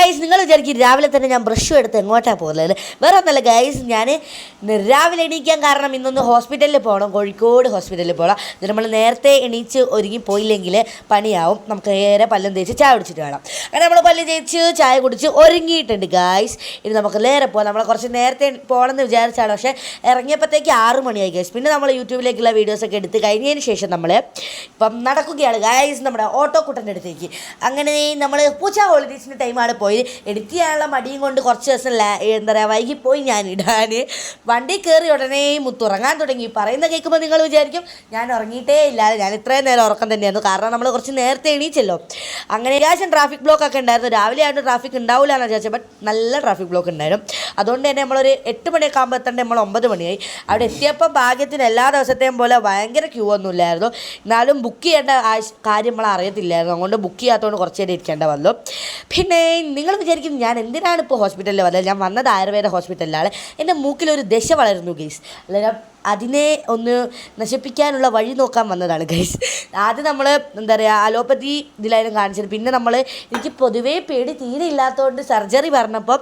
Guys നിങ്ങൾ വിചാരിക്കും രാവിലെ തന്നെ ഞാൻ ബ്രഷും എടുത്ത് എങ്ങോട്ടാണ് പോകുന്നത് വേറെ ഒന്നല്ല ഗൈസ് ഞാൻ രാവിലെ എണീക്കാൻ കാരണം ഇന്നൊന്ന് ഹോസ്പിറ്റലിൽ പോകണം കോഴിക്കോട് ഹോസ്പിറ്റലിൽ പോകണം നമ്മൾ നേരത്തെ എണീച്ച് ഒരുങ്ങി പോയില്ലെങ്കിൽ പണിയാവും. നമുക്ക് ഏറെ പല്ലും തേച്ച് ചായ കുടിച്ചിട്ട് വേണം. അങ്ങനെ നമ്മൾ പല്ല് തേച്ച് ചായ കുടിച്ച് ഒരുങ്ങിയിട്ടുണ്ട് ഗൈസ് ഇനി നമുക്ക് നേരെ പോകാം. നമ്മൾ കുറച്ച് നേരത്തെ പോകണമെന്ന് വിചാരിച്ചാണ് പക്ഷേ ഇറങ്ങിയപ്പോഴത്തേക്ക് ആറ് മണിയായി ഗൈസ് പിന്നെ നമ്മൾ യൂട്യൂബിലേക്കുള്ള വീഡിയോസൊക്കെ എടുത്ത് കഴിഞ്ഞതിന് ശേഷം നമ്മൾ ഇപ്പം നടക്കുകയാണ് ഗൈസ് നമ്മുടെ ഓട്ടോ കുട്ടന്റെ അടുത്തേക്ക്. അങ്ങനെ നമ്മൾ പൂച്ച ഹോളിഡേയ്സിന്റെ ടൈമാണ് പോയി എഡിറ്റ് ചെയ്യാനുള്ള മടിയും കൊണ്ട് കുറച്ച് ദിവസം എന്താ പറയുക വൈകിപ്പോയി ഞാൻ ഇടാൻ വണ്ടി കയറി ഉടനെ മുത്തുറങ്ങാൻ തുടങ്ങി. പറയുന്ന കേൾക്കുമ്പോൾ നിങ്ങൾ വിചാരിക്കും ഞാൻ ഉറങ്ങിയിട്ടേ ഇല്ലാതെ ഞാൻ ഇത്രയും നേരം ഉറക്കം തന്നെയായിരുന്നു. കാരണം നമ്മൾ കുറച്ച് നേരത്തെ എണീച്ചല്ലോ. അങ്ങനെ ഏകദേശം ട്രാഫിക് ബ്ലോക്ക് ഒക്കെ ഉണ്ടായിരുന്നു. രാവിലെ ആയിട്ട് ട്രാഫിക് ഉണ്ടാവില്ല എന്ന് വിചാരിച്ചത് ബട്ട് നല്ല ട്രാഫിക് ബ്ലോക്ക് ഉണ്ടായിരുന്നു. അതുകൊണ്ട് തന്നെ നമ്മളൊരു എട്ട് മണിയൊക്കെ ആകുമ്പോൾ എത്തേണ്ട? നമ്മൾ ഒമ്പത് മണിയായി. അവിടെ എത്തിയപ്പോൾ ഭാഗ്യത്തിന് എല്ലാ ദിവസത്തെയും പോലെ ഭയങ്കര ക്യൂ ഒന്നും ഇല്ലായിരുന്നു. എന്നാലും ബുക്ക് ചെയ്യേണ്ട കാര്യം നമ്മൾ അറിയത്തില്ലായിരുന്നു. അതുകൊണ്ട് ബുക്ക് ചെയ്യാത്തതുകൊണ്ട് കുറച്ച് നേരം ഇരിക്കേണ്ട വന്നു. പിന്നെ നിങ്ങൾ വിചാരിക്കും ഞാൻ എന്തിനാണ് ഇപ്പോൾ ഹോസ്പിറ്റലിൽ വന്നത്? ഞാൻ വന്നത് ആയുർവേദ ഹോസ്പിറ്റലിലാണ് എന്റെ മൂക്കിലൊരു ദശ വളരുന്നു ഗൈസ് അന്നേരം അതിനെ ഒന്ന് നശിപ്പിക്കാനുള്ള വഴി നോക്കാൻ വന്നതാണ് ഗൈസ് ആദ്യം നമ്മൾ എന്താ പറയുക അലോപ്പതി ഇതിലായിരുന്നു കാണിച്ചത്. പിന്നെ നമ്മൾ എനിക്ക് പൊതുവേ പേടി തീരെ ഇല്ലാത്തതുകൊണ്ട് സർജറി പറഞ്ഞപ്പോൾ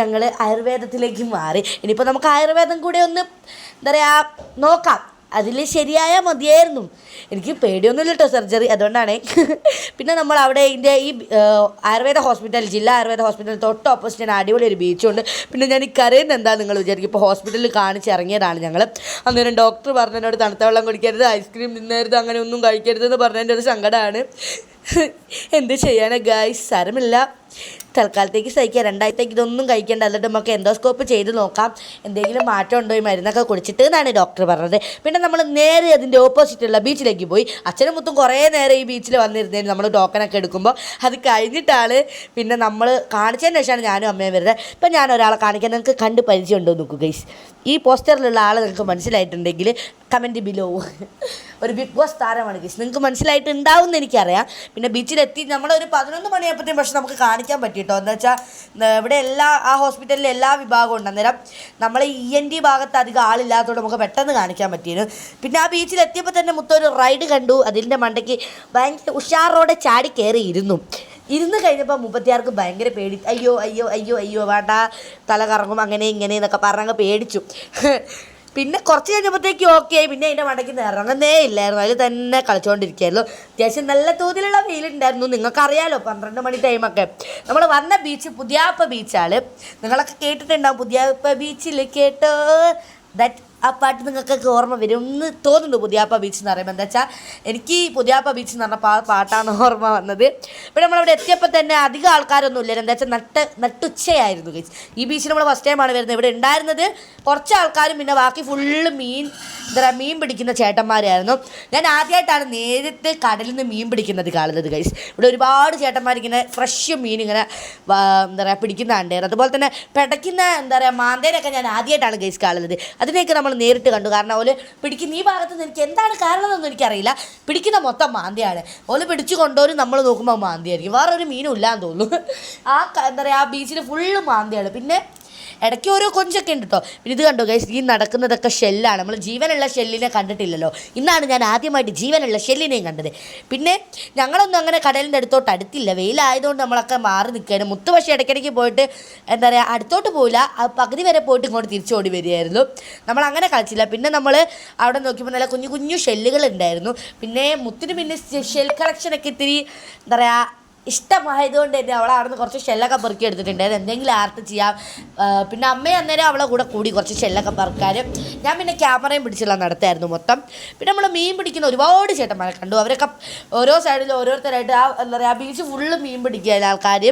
ഞങ്ങൾ ആയുർവേദത്തിലേക്ക് മാറി. ഇനിയിപ്പോൾ നമുക്ക് ആയുർവേദം കൂടെ ഒന്ന് എന്താ പറയുക നോക്കാം. അതിൽ ശരിയായാൽ മതിയായിരുന്നു. എനിക്ക് പേടിയൊന്നുമില്ല കേട്ടോ സർജറി. അതുകൊണ്ടാണ് പിന്നെ നമ്മൾ അവിടെ ഇതിന്റെ ഈ ആയുർവേദ ഹോസ്പിറ്റൽ ജില്ലാ ആയുർവേദ ഹോസ്പിറ്റൽ തൊട്ട് ഓപ്പോസിറ്റ് അടിപൊളി ഒരു ബീച്ചുണ്ട്. പിന്നെ ഞാൻ ഈ കരയുന്നത് എന്താ നിങ്ങൾ വിചാരിക്കും? ഇപ്പോൾ ഹോസ്പിറ്റലിൽ കാണിച്ച് ഇറങ്ങിയതാണ് ഞങ്ങൾ അന്നേരം ഡോക്ടർ പറഞ്ഞു എന്നോട് തണുത്ത വെള്ളം കുടിക്കരുത് ഐസ്ക്രീം തിന്നരുത് അങ്ങനെ ഒന്നും കഴിക്കരുത് എന്ന് പറഞ്ഞതിന്റെ ഒരു സങ്കടമാണ് എന്ത് ചെയ്യാനാണ് ഗായ്സ് സാരമില്ല തൽക്കാലത്തേക്ക് സഹിക്കുക. രണ്ടാഴ്ചത്തേക്ക് ഇതൊന്നും കഴിക്കേണ്ട. എന്നിട്ട് നമുക്ക് എൻഡോസ്കോപ്പ് ചെയ്ത് നോക്കാം. എന്തെങ്കിലും മാറ്റം ഉണ്ടോ ഈ മരുന്നൊക്കെ കുടിച്ചിട്ട് എന്നാണ് ഡോക്ടർ പറഞ്ഞത്. പിന്നെ നമ്മൾ നേരെ അതിന്റെ ഓപ്പോസിറ്റുള്ള ബീച്ചിലേക്ക് പോയി. അച്ഛനും മുത്തും കുറേ നേരം ഈ ബീച്ചിൽ വന്നിരുന്നേന് നമ്മൾ ടോക്കനൊക്കെ എടുക്കുമ്പോൾ അത് കഴിഞ്ഞിട്ടാണ് പിന്നെ നമ്മൾ കാണിച്ചതിന് ശേഷമാണ് ഞാനും അമ്മയും വരുന്നത്. ഇപ്പം ഞാൻ ഒരാളെ കാണിക്കാൻ നിങ്ങൾക്ക് കണ്ട് പരിചയമുണ്ടോ എന്ന് നോക്കൂ ഗൈസ് ഈ പോസ്റ്ററിലുള്ള ആൾ നിങ്ങൾക്ക് മനസ്സിലായിട്ടുണ്ടെങ്കിൽ കമന്റ് ബിലോ ഒരു ബിഗ് ബോസ് താരമാണ് ഗൈസ്. നിങ്ങൾക്ക് മനസ്സിലായിട്ട് ഉണ്ടാവും എന്ന് എനിക്കറിയാം. പിന്നെ ബീച്ചിലെത്തി നമ്മളൊരു പതിനൊന്ന് മണിയായപ്പോഴത്തേക്കും പക്ഷെ നമുക്ക് കാണിക്കാൻ പറ്റി കേട്ടോ എന്താ വെച്ചാൽ ഇവിടെ എല്ലാ ആ ഹോസ്പിറ്റലിലെ എല്ലാ വിഭാഗവും ഉണ്ട്. അന്നേരം നമ്മൾ ഇ എൻ ടി ഭാഗത്ത് അധികം ആളില്ലാത്തതുകൊണ്ട് നമുക്ക് പെട്ടെന്ന് കാണിക്കാൻ പറ്റിയിരുന്നു. പിന്നെ ആ ബീച്ചിലെത്തിയപ്പോൾ തന്നെ മുത്തൊരു റൈഡ് കണ്ടു. അതിന്റെ മണ്ടയ്ക്ക് ഭയങ്കര ഉഷാറോടെ ചാടി കയറിയിരുന്നു ഇരുന്ന് കഴിഞ്ഞപ്പോൾ മുപ്പത്തിയാർക്ക് ഭയങ്കര പേടി. അയ്യോ അയ്യോ അയ്യോ അയ്യോ വേണ്ട. തല കറങ്ങും അങ്ങനെ ഇങ്ങനെ എന്നൊക്കെ പറഞ്ഞങ്ങ് പേടിച്ചു. പിന്നെ കുറച്ച് കഴിഞ്ഞപ്പോഴത്തേക്ക് ഓക്കെ പിന്നെ അതിന്റെ മടക്കി ഇറങ്ങുന്നേ ഇല്ലായിരുന്നു. അതിൽ തന്നെ കളിച്ചുകൊണ്ടിരിക്കുകയായിരുന്നു അത്യാവശ്യം നല്ല തോതിലുള്ള വെയിലുണ്ടായിരുന്നു. നിങ്ങൾക്കറിയാലോ പന്ത്രണ്ട് മണി ടൈമൊക്കെ നമ്മൾ വന്ന ബീച്ച് പുതിയാപ്പ ബീച്ചാണ് നിങ്ങളൊക്കെ കേട്ടിട്ടുണ്ടാവും പുതിയാപ്പ ബീച്ചിൽ കേട്ടോ ദാറ്റ് ആ പാട്ട് നിങ്ങൾക്കൊക്കെ ഓർമ്മ വരും എന്ന് തോന്നുന്നു പുതിയാപ്പ ബീച്ച് എന്ന് പറയുമ്പോൾ എന്താ വെച്ചാൽ എനിക്ക് പുതിയാപ്പ ബീച്ച് എന്ന് പറഞ്ഞ പാട്ടാണ് ഓർമ്മ വന്നത്. പിന്നെ നമ്മളവിടെ എത്തിയപ്പോൾ തന്നെ അധികം ആൾക്കാരൊന്നും ഇല്ല എന്താ വെച്ചാൽ നട്ട് നട്ടുച്ചയായിരുന്നു ഗൈസ് ഈ ബീച്ചിൽ നമ്മൾ ഫസ്റ്റ് ടൈമാണ് വരുന്നത്. ഇവിടെ ഉണ്ടായിരുന്നത് കുറച്ച് ആൾക്കാരും പിന്നെ ബാക്കി ഫുള്ള് മീൻ എന്താ പറയുക മീൻ പിടിക്കുന്ന ചേട്ടന്മാരായിരുന്നു. ഞാൻ ആദ്യമായിട്ടാണ് നേരിട്ട് കടലിൽ നിന്ന് മീൻ പിടിക്കുന്നത് കാണുന്നത് ഗൈസ് ഇവിടെ ഒരുപാട് ചേട്ടന്മാരിങ്ങനെ ഫ്രഷ് മീൻ ഇങ്ങനെ എന്താ പറയുക പിടിക്കുന്നുണ്ടായിരുന്നു അതുപോലെ തന്നെ പിടയ്ക്കുന്ന എന്താ പറയുക മാന്തേനൊക്കെ ഞാൻ ആദ്യമായിട്ടാണ് ഗൈസ് കാണുന്നത്. അതിനെയൊക്കെ നമ്മൾ നേരിട്ട് കണ്ടു. കാരണം ഓൽ പിടിക്കുന്ന ഈ ഭാഗത്ത് നിന്ന് എനിക്ക് എന്താണ് കാരണം എന്നൊന്നും എനിക്കറിയില്ല. പിടിക്കുന്ന മൊത്തം മാന്തിയാണ്. ഓൽ പിടിച്ചു കൊണ്ടുപോലും നമ്മൾ നോക്കുമ്പോൾ മാന്തിയായിരിക്കും. വേറെ ഒരു മീനും ഇല്ലാന്ന് തോന്നുന്നു. ആ എന്താ പറയുക ആ ബീച്ചിൽ ഫുള്ള് മാന്തിയാണ്. പിന്നെ ഇടയ്ക്ക് ഓരോ കൊഞ്ചൊക്കെ ഉണ്ട് കേട്ടോ പിന്നെ ഇത് കണ്ടോ ഗൈസ് ഈ നടക്കുന്നതൊക്കെ ഷെല്ലാണ് നമ്മൾ ജീവനുള്ള ഷെല്ലിനെ കണ്ടിട്ടില്ലല്ലോ. ഇന്നാണ് ഞാൻ ആദ്യമായിട്ട് ജീവനുള്ള ഷെല്ലിനെയും കണ്ടത്. പിന്നെ ഞങ്ങളൊന്നും അങ്ങനെ കടലിന്റെ അടുത്തോട്ട് അടുത്തില്ല. വെയിലായതുകൊണ്ട് നമ്മളൊക്കെ മാറി നിൽക്കുകയാണ്. മുത്ത് പക്ഷേ ഇടയ്ക്കിടയ്ക്ക് പോയിട്ട് എന്താ പറയുക അടുത്തോട്ട് പോയില്ല പകുതി വരെ പോയിട്ട് ഇങ്ങോട്ട് തിരിച്ചോടി വരികയായിരുന്നു. നമ്മൾ അങ്ങനെ കളിച്ചില്ല. പിന്നെ നമ്മൾ അവിടെ നോക്കിയപ്പോൾ നല്ല കുഞ്ഞു കുഞ്ഞു ഷെല്ലുകൾ ഉണ്ടായിരുന്നു. പിന്നെ മുത്തിന് പിന്നെ ഷെൽ കളക്ഷനൊക്കെ ഇത്തിരി എന്താ പറയുക ഇഷ്ടമായതുകൊണ്ട് തന്നെ അവൾ അവിടുന്ന് കുറച്ച് ഷെല്ലൊക്കെ പെറുക്കി എടുത്തിട്ടുണ്ട്. എന്തെങ്കിലും ആർട്ട് ചെയ്യാം. പിന്നെ അമ്മയും അന്നേരം അവളെ കൂടെ കൂടി കുറച്ച് ഷെല്ലൊക്കെ പെറുക്കാനും. ഞാൻ പിന്നെ ക്യാമറയും പിടിച്ചുള്ള നടത്തായിരുന്നു മൊത്തം. പിന്നെ നമ്മൾ മീൻ പിടിക്കുന്ന ഒരുപാട് ചേട്ടന്മാരെ കണ്ടു. അവരൊക്കെ ഓരോ സൈഡിൽ ഓരോരുത്തരായിട്ട് ആ എന്താ പറയുക ആ ബീച്ച് ഫുള്ള് മീൻ പിടിക്കുകയാണ് ആൾക്കാർ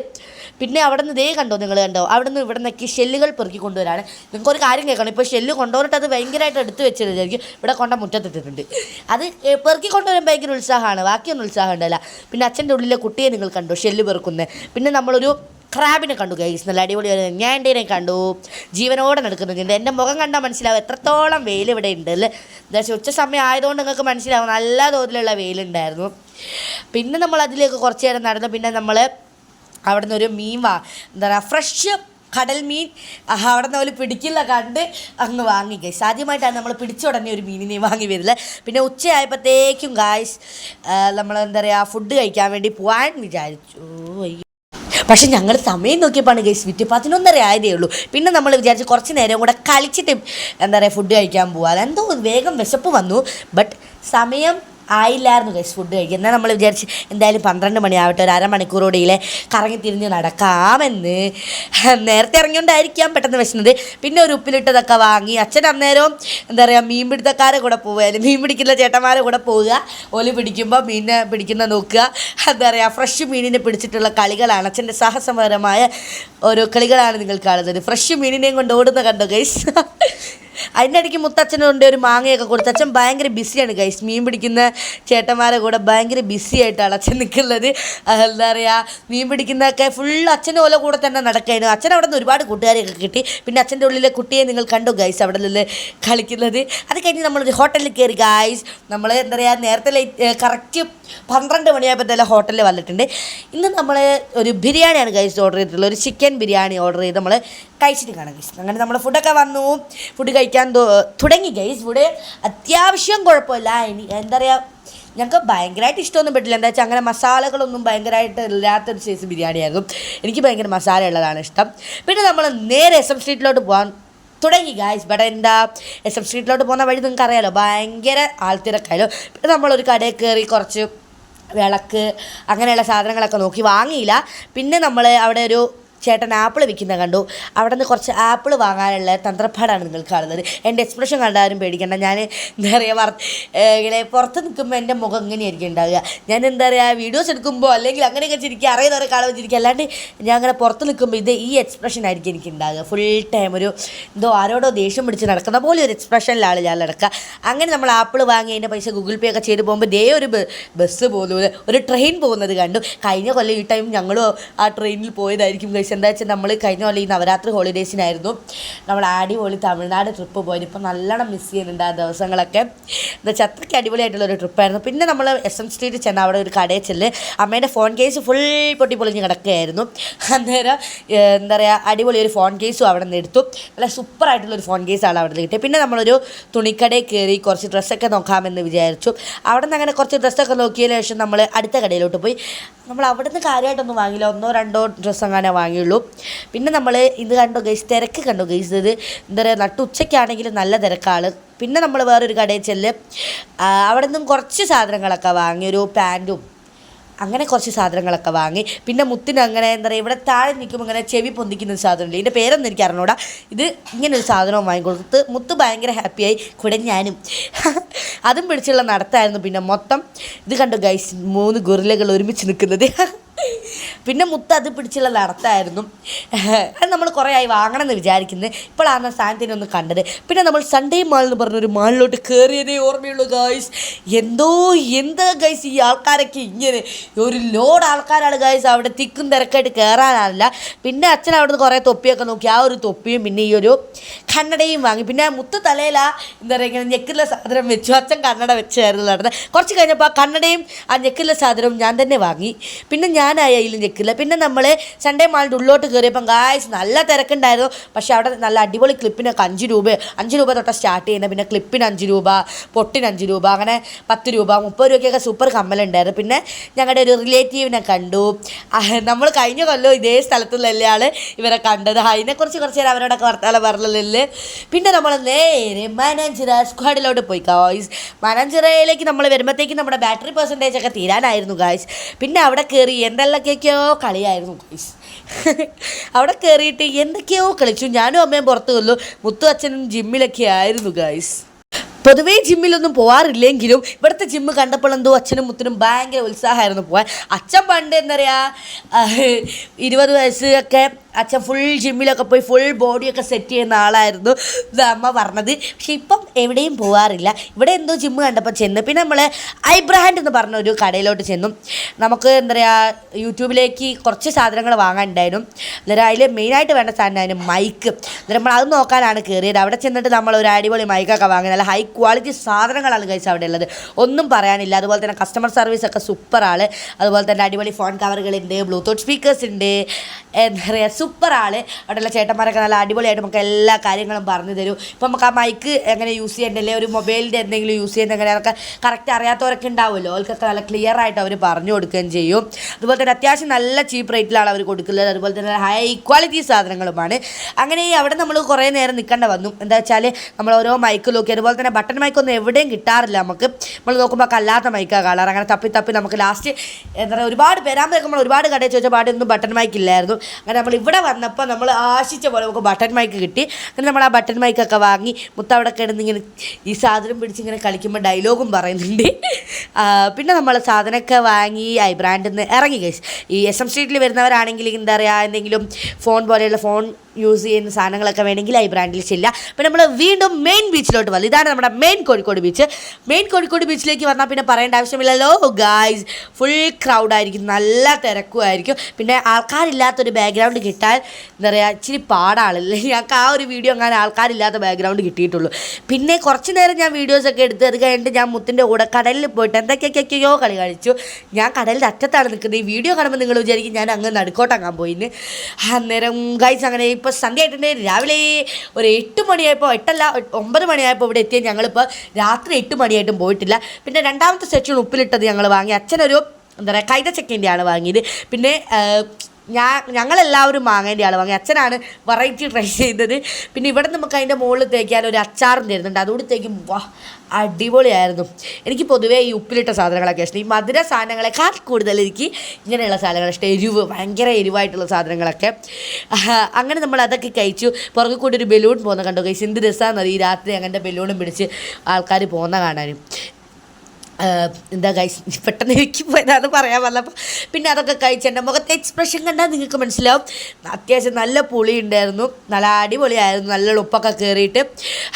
പിന്നെ അവിടെ നിന്ന് ദേ കണ്ടോ നിങ്ങൾ കണ്ടോ? അവിടെ നിന്ന് ഇവിടെ നിന്നൊക്കെ ഷെല്ലുകൾ പെറുക്കി കൊണ്ടുവരാണ്. നിങ്ങൾക്ക് ഒരു കാര്യം കേൾക്കണം. ഇപ്പോൾ ഷെല്ല് കൊണ്ടുവന്നിട്ട് അത് ഭയങ്കരമായിട്ട് എടുത്ത് വെച്ചിട്ടായിരിക്കും ഇവിടെ കൊണ്ട മുറ്റത്തിട്ടിട്ടുണ്ട്. അത് പെറുക്കി കൊണ്ടുവരാൻ ഭയങ്കര ഉത്സാഹമാണ്. ബാക്കിയൊന്നും ഉത്സാഹം ഉണ്ടല്ല. പിന്നെ അച്ഛന്റെ ഉള്ളിലെ കുട്ടിയെ നിങ്ങൾ കണ്ടു? ഷെല്ല് പെറുക്കുന്നത് പിന്നെ നമ്മളൊരു ക്രാബിനെ കണ്ടു. ഗൈസ് നല്ല അടിപൊളി ഞാൻ എന്റെ കണ്ടു. ജീവനോടെ നടക്കുന്നുണ്ട് എന്റെ മുഖം കണ്ടാൽ മനസ്സിലാവും. എത്രത്തോളം വെയിൽ ഇവിടെ ഉണ്ട് അല്ലേ? എന്താ വെച്ചാൽ ഉച്ച സമയം ആയതുകൊണ്ട് നിങ്ങൾക്ക് മനസ്സിലാവും. നല്ല തോതിലുള്ള വെയിലുണ്ടായിരുന്നു. പിന്നെ നമ്മൾ അതിലേക്ക് കുറച്ച് നേരം നടന്നു. പിന്നെ നമ്മൾ അവിടെ ഒരു മീൻ വാ എന്താ പറയുക ഫ്രഷ് കടൽ മീൻ അവിടെ നിന്ന് അവർ പിടിക്കില്ല കണ്ട് അങ്ങ് വാങ്ങി ഗൈസ് ആദ്യമായിട്ടാണ് നമ്മൾ പിടിച്ച ഉടനെ ഒരു മീനിനെ വാങ്ങി വരില്ല പിന്നെ ഉച്ചയായപ്പോഴത്തേക്കും ഗായ്സ് നമ്മൾ എന്താ പറയുക ഫുഡ് കഴിക്കാൻ വേണ്ടി പോകാൻ വിചാരിച്ചു. പക്ഷെ ഞങ്ങൾ സമയം നോക്കിയപ്പോഴാണ് ഗൈസ് വിറ്റ് പതിനൊന്നര ആയതേ ഉള്ളൂ. പിന്നെ നമ്മൾ വിചാരിച്ച് കുറച്ച് നേരം കൂടെ കളിച്ചിട്ട് എന്താ പറയുക ഫുഡ് കഴിക്കാൻ പോകാം എന്തോ വേഗം വിശപ്പ് വന്നു. ബട്ട് സമയം ആയില്ലായിരുന്നു ഗൈസ് ഫുഡ് കഴിക്കുക എന്നാൽ നമ്മൾ വിചാരിച്ച് എന്തായാലും പന്ത്രണ്ട് മണിയാവട്ടെ ഒരു അരമണിക്കൂറോടെയിലെ കറങ്ങി തിരിഞ്ഞ് നടക്കാമെന്ന്. നേരത്തെ ഇറങ്ങിയോണ്ടായിരിക്കാം പെട്ടെന്ന് വിശന്നത്. പിന്നെ ഒരു ഉപ്പിലിട്ടതൊക്കെ വാങ്ങി അച്ഛൻ അന്നേരം എന്താ പറയുക മീൻ പിടുത്തക്കാരെ കൂടെ പോവുക മീൻ പിടിക്കുന്ന ചേട്ടന്മാരെ കൂടെ പോവുക ഒലി പിടിക്കുമ്പോൾ മീനിനെ പിടിക്കുന്ന നോക്കുക. എന്താ പറയുക ഫ്രഷ് മീനിനെ പിടിച്ചിട്ടുള്ള കളികളാണ്. അച്ഛന്റെ സാഹസപരമായ ഓരോ കളികളാണ് നിങ്ങൾ കാണുന്നത്. ഫ്രഷ് മീനിനെയും കൊണ്ട് ഓടുന്ന കണ്ടോ ഗൈസ് അതിന്റെ ഇടയ്ക്ക് മുത്തച്ഛനുണ്ട് ഒരു മാങ്ങയൊക്കെ കൊടുത്ത്. അച്ഛൻ ഭയങ്കര ബിസിയാണ് ഗൈസ് മീൻ പിടിക്കുന്ന ചേട്ടന്മാരെ കൂടെ ഭയങ്കര ബിസി ആയിട്ടാണ് അച്ഛൻ നിൽക്കുന്നത്. എന്താ പറയുക മീൻ പിടിക്കുന്നതൊക്കെ ഫുൾ അച്ഛന്റെ ഓല കൂടെ തന്നെ നടക്കായിരുന്നു. അച്ഛൻ അവിടെ നിന്ന് ഒരുപാട് കൂട്ടുകാരെയൊക്കെ കിട്ടി. പിന്നെ അച്ഛന്റെ ഉള്ളിലെ കുട്ടിയെ നിങ്ങൾ കണ്ടു ഗൈസ് അവിടെ നിന്ന് കളിക്കുന്നത്. അത് കഴിഞ്ഞ് നമ്മളൊരു ഹോട്ടലിൽ കയറി ഗൈസ് നമ്മൾ എന്താ പറയുക നേരത്തെ ലൈറ്റ് കറക്റ്റ് പന്ത്രണ്ട് മണിയായപ്പോൾ തന്നെ ഹോട്ടലിൽ വന്നിട്ടുണ്ട്. ഇന്ന് നമ്മൾ ഒരു ബിരിയാണിയാണ് ഗൈസ് ഓർഡർ ചെയ്തിട്ടുള്ളത്. ഒരു ചിക്കൻ ബിരിയാണി ഓർഡർ ചെയ്ത് നമ്മൾ കഴിച്ചിട്ട് കാണാം ഗൈസ് അങ്ങനെ നമ്മൾ ഫുഡൊക്കെ വന്നു. ഫുഡ് കഴിക്കാൻ തുടങ്ങി ഗൈസ് ഇവിടെ അത്യാവശ്യം കുഴപ്പമില്ല. ഇനി എന്താ പറയുക ഞങ്ങൾക്ക് ഭയങ്കരമായിട്ട് ഇഷ്ടമൊന്നും പറ്റില്ല. എന്താ വെച്ചാൽ അങ്ങനെ മസാലകളൊന്നും ഭയങ്കരമായിട്ട് ഇല്ലാത്തൊരു സൈസ് ബിരിയാണിയായിരുന്നു എനിക്ക് ഭയങ്കര മസാല ഉള്ളതാണ് ഇഷ്ടം. പിന്നെ നമ്മൾ നേരെ എസ് എം സ്ട്രീറ്റിലോട്ട് പോകാൻ തുടങ്ങി ഗായ്സ് ബട്ട് എന്താ എസ് എം സ്ട്രീറ്റിലോട്ട് പോകുന്ന വഴി നിങ്ങൾക്ക് അറിയാലോ ഭയങ്കര ആൾത്തിരക്കായാലും. പിന്നെ നമ്മളൊരു കടയിൽ കയറി കുറച്ച് വിളക്ക് അങ്ങനെയുള്ള സാധനങ്ങളൊക്കെ നോക്കി വാങ്ങിയില്ല. പിന്നെ നമ്മൾ അവിടെ ഒരു ചേട്ടൻ ആപ്പിൾ വിൽക്കുന്ന കണ്ടു. അവിടെ നിന്ന് കുറച്ച് ആപ്പിൾ വാങ്ങാനുള്ള തന്ത്രപ്പാടാണ് നിങ്ങൾ കാണുന്നത്. എന്റെ എക്സ്പ്രഷൻ കണ്ടാലും പേടിക്കണ്ട. ഞാൻ എന്താ പറയുക വർ ഇങ്ങനെ പുറത്ത് നിൽക്കുമ്പോൾ എന്റെ മുഖം ഇങ്ങനെയായിരിക്കും ഉണ്ടാവുക. ഞാൻ എന്താ പറയുക വീഡിയോസ് എടുക്കുമ്പോൾ അല്ലെങ്കിൽ അങ്ങനെയൊക്കെ ചിരിക്കുക അറിയുന്നവരെ കാണുമ്പോൾ ചിരിക്കുക. അല്ലാണ്ട് ഞാൻ അങ്ങനെ പുറത്ത് നിൽക്കുമ്പോൾ ഇത് ഈ എക്സ്പ്രഷൻ ആയിരിക്കും എനിക്ക് ഉണ്ടാവുക. ഫുൾ ടൈം ഒരു എന്തോ ആരോടോ ദേഷ്യം പിടിച്ച് നടക്കുന്ന പോലെ ഒരു എക്സ്പ്രഷനിലാണ് ഞാൻ നടക്കുക. അങ്ങനെ നമ്മൾ ആപ്പിൾ വാങ്ങി അതിന്റെ പൈസ ഗൂഗിൾ പേ ഒക്കെ ചെയ്ത് പോകുമ്പോൾ ദേ ഒരു ബസ് പോകുന്നത് ഒരു ട്രെയിൻ പോകുന്നത് കണ്ടു. കഴിഞ്ഞ കൊല്ലം ഈ ടൈം ഞങ്ങളും ആ ട്രെയിനിൽ പോയതായിരിക്കും കഴിച്ച് എന്താ വെച്ചാൽ നമ്മൾ കഴിഞ്ഞ പോലെ ഈ നവരാത്രി ഹോളിഡേയ്സിനായിരുന്നു. നമ്മൾ അടിപൊളി തമിഴ്നാട് ട്രിപ്പ് പോയത്. ഇപ്പം നല്ലോണം മിസ് ചെയ്യുന്നുണ്ട് ആ ദിവസങ്ങളൊക്കെ. എന്താ വെച്ചാൽ അത്രയ്ക്ക് അടിപൊളിയായിട്ടുള്ള ഒരു ട്രിപ്പായിരുന്നു. പിന്നെ നമ്മൾ എസ് എം സ്ട്രീറ്റിൽ ചെന്ന് അവിടെ ഒരു കടയിൽ ചെല്ല് അമ്മേന്റെ ഫോൺ കേസ് ഫുൾ പൊട്ടി പൊളിഞ്ഞ് കിടക്കുകയായിരുന്നു. അന്നേരം എന്താ പറയുക അടിപൊളി ഒരു ഫോൺ കേസും അവിടെ നിന്ന് എടുത്തു. നല്ല സൂപ്പറായിട്ടുള്ളൊരു ഫോൺ കേസാണ് അവിടെ നിന്ന് കിട്ടിയത്. പിന്നെ നമ്മളൊരു തുണിക്കടയിൽ കയറി കുറച്ച് ഡ്രസ്സൊക്കെ നോക്കാമെന്ന് വിചാരിച്ചു. അവിടെ നിന്ന് അങ്ങനെ കുറച്ച് ഡ്രസ്സൊക്കെ നോക്കിയതിന് ശേഷം നമ്മൾ അടുത്ത കടയിലോട്ട് പോയി. നമ്മൾ അവിടെ നിന്ന് കാര്യമായിട്ടൊന്നും വാങ്ങില്ല ഒന്നോ രണ്ടോ ഡ്രസ്സ് അങ്ങനെ വാങ്ങിയുള്ളൂ. പിന്നെ നമ്മൾ ഇത് കണ്ടു ഗൈസ് തിരക്ക് കണ്ടു ഗൈസ് ഇത് എന്താ പറയുക നട്ടു ഉച്ചയ്ക്കാണെങ്കിലും നല്ല തിരക്കാണ്. പിന്നെ നമ്മൾ വേറൊരു കടയിൽ ചെല്ല് അവിടെ നിന്നും കുറച്ച് സാധനങ്ങളൊക്കെ വാങ്ങി ഒരു പാന്റും അങ്ങനെ കുറച്ച് സാധനങ്ങളൊക്കെ വാങ്ങി. പിന്നെ മുത്തിന് അങ്ങനെ എന്താ പറയുക ഇവിടെ താഴെ നിൽക്കുമ്പോൾ ഇങ്ങനെ ചെവി പൊന്തിക്കുന്ന ഒരു സാധനമില്ല ഇതിന്റെ പേരൊന്നും എനിക്ക് അറിഞ്ഞൂടാ. ഇത് ഇങ്ങനെ ഒരു സാധനവും വാങ്ങിക്കൊടുത്ത് മുത്ത് ഭയങ്കര ഹാപ്പിയായി കൂടെ ഞാനും. അതും പിടിച്ചുള്ള നടത്തായിരുന്നു പിന്നെ മൊത്തം. ഇത് കണ്ടു ഗൈസ് മൂന്ന് ഗൊറിലകൾ ഒരുമിച്ച് നിൽക്കുന്നത്. പിന്നെ മുത്ത അത് പിടിച്ചുള്ള നടത്തായിരുന്നു. അത് നമ്മൾ കുറേ ആയി വാങ്ങണം എന്ന് വിചാരിക്കുന്നത് ഇപ്പോഴാണ് സാധനത്തിനെ ഒന്ന് കണ്ടത്. പിന്നെ നമ്മൾ സൺഡേ മാൾ എന്ന് പറഞ്ഞൊരു മാളിലോട്ട് കയറിയതേ ഓർമ്മയുള്ളൂ ഗായ്സ് എന്തോ എന്താ ഗൈസ് ഈ ആൾക്കാരൊക്കെ ഇങ്ങനെ. ഒരു ലോഡ് ആൾക്കാരാണ് ഗൈസ് അവിടെ തിക്കും തിരക്കായിട്ട് കയറാനല്ല പിന്നെ അച്ഛൻ അവിടുന്ന് കുറേ തൊപ്പിയൊക്കെ നോക്കി. ആ ഒരു തൊപ്പിയും പിന്നെ ഈ ഒരു കണ്ണടയും വാങ്ങി. പിന്നെ മുത്ത് തലയിലാ എന്താ പറയുക ഇങ്ങനെ ഞെക്കിലെ സാധനം വെച്ചു. അച്ഛൻ കണ്ണട വെച്ചായിരുന്നു നടന്നത്. കുറച്ച് കഴിഞ്ഞപ്പോൾ ആ കണ്ണടയും ആ ഞെക്കിലെ സാധനവും ഞാൻ തന്നെ വാങ്ങി. പിന്നെ ഞാനായി അതിൽ ഞെക്കില്ല പിന്നെ നമ്മൾ സൺഡേ മാളിന്റെ ഉള്ളോട്ട് കയറിയപ്പം ഗായ്സ് നല്ല തിരക്കുണ്ടായിരുന്നു. പക്ഷേ അവിടെ നല്ല അടിപൊളി ക്ലിപ്പിനൊക്കെ അഞ്ച് രൂപ അഞ്ച് രൂപ തൊട്ട് സ്റ്റാർട്ട് ചെയ്യുന്നത്. പിന്നെ ക്ലിപ്പിന് അഞ്ച് രൂപ പൊട്ടിന് അഞ്ച് രൂപ അങ്ങനെ പത്ത് രൂപ മുപ്പത് രൂപയ്ക്കൊക്കെ സൂപ്പർ കമ്മലുണ്ടായിരുന്നു പിന്നെ ഞങ്ങളുടെ ഒരു റിലേറ്റീവിനെ കണ്ടു. നമ്മൾ കഴിഞ്ഞ കൊല്ലം ഇതേ സ്ഥലത്തുള്ള ആൾ ഇവരെ കണ്ടത്. അതിനെക്കുറിച്ച് കുറച്ച് നേരം അവരോടൊക്കെ വർത്താനം പറഞ്ഞില്ല. പിന്നെ നമ്മൾ നേരെ മാനാഞ്ചിറ സ്ക്വാഡിലോട്ട് പോയി ഗായ്സ് മാനാഞ്ചിറയിലേക്ക് നമ്മൾ വരുമ്പോഴത്തേക്കും നമ്മുടെ ബാറ്ററി പെർസെന്റേജ് ഒക്കെ തീരാനായിരുന്നു ഗായ്സ് പിന്നെ അവിടെ കയറി എന്തെല്ലാമൊക്കെയൊക്കെയോ കളിയായിരുന്നു ഗൈസ് അവിടെ കയറിയിട്ട് എന്തൊക്കെയോ കളിച്ചു. ഞാനും അമ്മയും പുറത്തു കൊല്ലു മുത്തു അച്ഛനും ജിമ്മിലൊക്കെ ആയിരുന്നു ഗൈസ് പൊതുവേ ജിമ്മിലൊന്നും പോകാറില്ലെങ്കിലും ഇവിടുത്തെ ജിമ്മ് കണ്ടപ്പോൾ എന്തോ അച്ഛനും മുത്തനും ഭയങ്കര ഉത്സാഹമായിരുന്നു പോകാൻ അച്ഛൻ പണ്ട് എന്താ പറയുക ഇരുപത് വയസ്സ് ഒക്കെ അച്ഛൻ ഫുൾ ജിമ്മിലൊക്കെ പോയി ഫുൾ ബോഡിയൊക്കെ സെറ്റ് ചെയ്യുന്ന ആളായിരുന്നു അമ്മ പറഞ്ഞത്. പക്ഷെ ഇപ്പം എവിടെയും പോകാറില്ല ഇവിടെ എന്തോ ജിമ്മ് കണ്ടപ്പോൾ ചെന്ന്. പിന്നെ നമ്മൾ ഐബ്രാൻഡ് എന്ന് പറഞ്ഞ ഒരു കടയിലോട്ട് ചെന്നു. നമുക്ക് എന്താ പറയുക യൂട്യൂബിലേക്ക് കുറച്ച് സാധനങ്ങൾ വാങ്ങാനുണ്ടായിരുന്നു. അന്നേരം അതിൽ മെയിനായിട്ട് വേണ്ട സാധനമായിരുന്നു മൈക്ക് അന്നേരം നമ്മൾ അത് നോക്കാനാണ് കയറിയത് അവിടെ ചെന്നിട്ട് നമ്മൾ ഒരു അടിപൊളി മൈക്കൊക്കെ വാങ്ങി. നല്ല ഹൈ ക്വാളിറ്റി സാധനങ്ങളാണ് കഴിച്ച് അവിടെ ഉള്ളത്. ഒന്നും പറയാനില്ല. അതുപോലെ തന്നെ കസ്റ്റമർ സർവീസൊക്കെ സൂപ്പറാണ് അതുപോലെ തന്നെ അടിപൊളി ഫോൺ കവറുകളുണ്ട് ബ്ലൂടൂത്ത് സ്പീക്കേഴ്സ് ഉണ്ട്. എന്താ പറയുക സൂപ്പർ ആൾ. അവിടെയുള്ള ചേട്ടന്മാരൊക്കെ നല്ല അടിപൊളിയായിട്ട് നമുക്ക് എല്ലാ കാര്യങ്ങളും പറഞ്ഞു തരും. ഇപ്പം നമുക്ക് ആ മൈക്ക് എങ്ങനെ യൂസ് ചെയ്യേണ്ടല്ലേ? ഒരു മൊബൈലിന്റെ എന്തെങ്കിലും യൂസ് ചെയ്യുന്ന എങ്ങനെ? അതൊക്കെ കറക്റ്റ് അറിയാത്തവരൊക്കെ ഉണ്ടാവുമല്ലോ. അവർക്കൊക്കെ നല്ല ക്ലിയർ ആയിട്ട് അവർ പറഞ്ഞു കൊടുക്കുകയും ചെയ്യും. അതുപോലെ തന്നെ അത്യാവശ്യം നല്ല ചീപ്പ് റേറ്റിലാണ് അവർ കൊടുക്കുന്നത്. അതുപോലെ തന്നെ ഹൈ ക്വാളിറ്റി സാധനങ്ങളുമാണ്. അങ്ങനെ അവിടെ നമ്മൾ കുറേ നേരം നിൽക്കേണ്ട വന്നു. എന്താ വെച്ചാൽ നമ്മൾ ഓരോ മൈക്ക് നോക്കി. അതുപോലെ തന്നെ ബട്ടൺ മൈക്കൊന്നും എവിടെയും കിട്ടാറില്ല നമുക്ക്. നമ്മൾ നോക്കുമ്പോൾ കല്ലാത്ത മൈക്കാണ് കളർ അങ്ങനെ തപ്പി തപ്പി നമുക്ക് ലാസ്റ്റ് എന്താ പറയുക ഒരുപാട് പേരാമ്പ് നമ്മൾ ഒരുപാട് കടയിൽ ചോദിച്ച പാട്ടൊന്നും ബട്ടൺ മൈക്ക് ഇല്ലായിരുന്നു. അങ്ങനെ നമ്മൾ ഇവിടെ വന്നപ്പോൾ നമ്മൾ ആശിച്ച പോലെ നമുക്ക് ബട്ടൺ മൈക്ക് കിട്ടി. അങ്ങനെ നമ്മൾ ആ ബട്ടൺ മൈക്കൊക്കെ വാങ്ങി മുത്ത അവിടെ കിടന്ന് ഇങ്ങനെ ഈ സാധനം പിടിച്ചിങ്ങനെ കളിക്കുമ്പോൾ ഡയലോഗും പറയുന്നുണ്ട്. പിന്നെ നമ്മൾ സാധനമൊക്കെ വാങ്ങി ഐ ബ്രാൻഡിൽ നിന്ന് ഇറങ്ങി കഴിച്ചു ഈ എസ് എം സ്ട്രീറ്റിൽ വരുന്നവരാണെങ്കിൽ എന്താ പറയുക എന്തെങ്കിലും ഫോൺ പോലെയുള്ള ഫോൺ യൂസ് ചെയ്യുന്ന സാധനങ്ങളൊക്കെ വേണമെങ്കിൽ ഐ ബ്രാൻഡിൽ ചെല്ലുക. അപ്പോൾ നമ്മൾ വീണ്ടും മെയിൻ ബീച്ചിലോട്ട് വന്നു. ഇതാണ് നമ്മുടെ main Kozhikode beach main Kozhikode ബീച്ചിലേക്ക് വന്നാൽ പിന്നെ പറയേണ്ട ആവശ്യമില്ലല്ലോ. ഗായ്സ് ഫുൾ ക്രൗഡായിരിക്കും നല്ല തിരക്കുമായിരിക്കും. പിന്നെ ആൾക്കാരില്ലാത്തൊരു ബാക്ക്ഗ്രൗണ്ട് കിട്ടാൻ എന്താ പറയുക ഇച്ചിരി പാടാണല്ലേ? ഞങ്ങൾക്ക് ആ ഒരു വീഡിയോ അങ്ങനെ ആൾക്കാരില്ലാത്ത ബാക്ക്ഗ്രൗണ്ട് കിട്ടിയിട്ടുള്ളൂ. പിന്നെ കുറച്ച് നേരം ഞാൻ വീഡിയോസൊക്കെ എടുത്ത് അത് കഴിഞ്ഞിട്ട് ഞാൻ മുത്തിന്റെ കൂടെ കടലിൽ പോയിട്ട് എന്തൊക്കെയൊക്കെയോ കളി കഴിച്ചു ഞാൻ കടലിന്റെ അറ്റത്താണ് നിൽക്കുന്നത്. ഈ വീഡിയോ കാണുമ്പോൾ നിങ്ങൾ വിചാരിക്കും ഞാൻ അങ്ങ് നടുക്കോട്ടങ്ങാൻ പോയിന്ന് അന്നേരം ഗൈസ് അങ്ങനെ ഇപ്പോൾ ആയിട്ടുണ്ടെങ്കിൽ രാവിലെ ഒരു എട്ട് മണിയായപ്പോൾ എട്ടല്ല ഒമ്പത് മണിയായപ്പോൾ ഇവിടെ എത്തിയ ഞങ്ങളിപ്പോൾ രാത്രി എട്ട് മണിയായിട്ടും പോയിട്ടില്ല. പിന്നെ രണ്ടാമത്തെ സെക്ഷൻ ഉപ്പിലിട്ടത് ഞങ്ങൾ വാങ്ങി. അച്ഛനൊരു എന്താ പറയുക കൈതച്ചക്കേന്റെയാണ് വാങ്ങിയത്. പിന്നെ ഞാൻ ഞങ്ങളെല്ലാവരും മാങ്ങേന്റെ വാങ്ങി അച്ഛനാണ് വെറൈറ്റി ട്രൈ ചെയ്തത്. പിന്നെ ഇവിടെ നമുക്ക് അതിന്റെ മുകളിൽ തേക്കാൻ ഒരു അച്ചാറും തരുന്നുണ്ട്. അതുകൂടി തേക്കും. വാ അടിപൊളിയായിരുന്നു. എനിക്ക് പൊതുവേ ഈ ഉപ്പിലിട്ട സാധനങ്ങളൊക്കെ ഇഷ്ടം. ഈ മധുര സാധനങ്ങളെക്കാൾ കൂടുതൽ എനിക്ക് ഇങ്ങനെയുള്ള സാധനങ്ങൾ ഇഷ്ടം. എരിവ് ഭയങ്കര എരിവായിട്ടുള്ള സാധനങ്ങളൊക്കെ. അങ്ങനെ നമ്മൾ അതൊക്കെ കഴിച്ചു. പുറകെ കൂടി ഒരു ബലൂൺ പോകുന്ന കണ്ടു? കഴിച്ചു എന്ത് രസമാണെന്ന് ഈ രാത്രി അങ്ങനത്തെ ബലൂണും പിടിച്ച് ആൾക്കാർ പോകുന്ന കാണാനും. എന്താ കഴിച്ച് പെട്ടെന്ന് എനിക്ക് പോയതാണ് പറയാൻ വന്നപ്പോൾ പിന്നെ അതൊക്കെ കഴിച്ച് എന്റെ മുഖത്തെ എക്സ്പ്രഷൻ കണ്ടാൽ നിങ്ങൾക്ക് മനസ്സിലാവും. അത്യാവശ്യം നല്ല പുളി ഉണ്ടായിരുന്നു നല്ല അടിപൊളിയായിരുന്നു. നല്ല ഉപ്പൊക്കെ കയറിയിട്ട്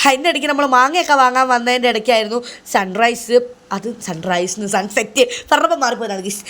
അതിന്റെ ഇടയ്ക്ക് നമ്മൾ മാങ്ങയൊക്കെ വാങ്ങാൻ വന്നതിന്റെ ഇടയ്ക്കായിരുന്നു സൺറൈസ് അത് സൺറൈസിന് സൺസെറ്റ് പറഞ്ഞപ്പോൾ മാറിപ്പോയതാണ് ഗീസ്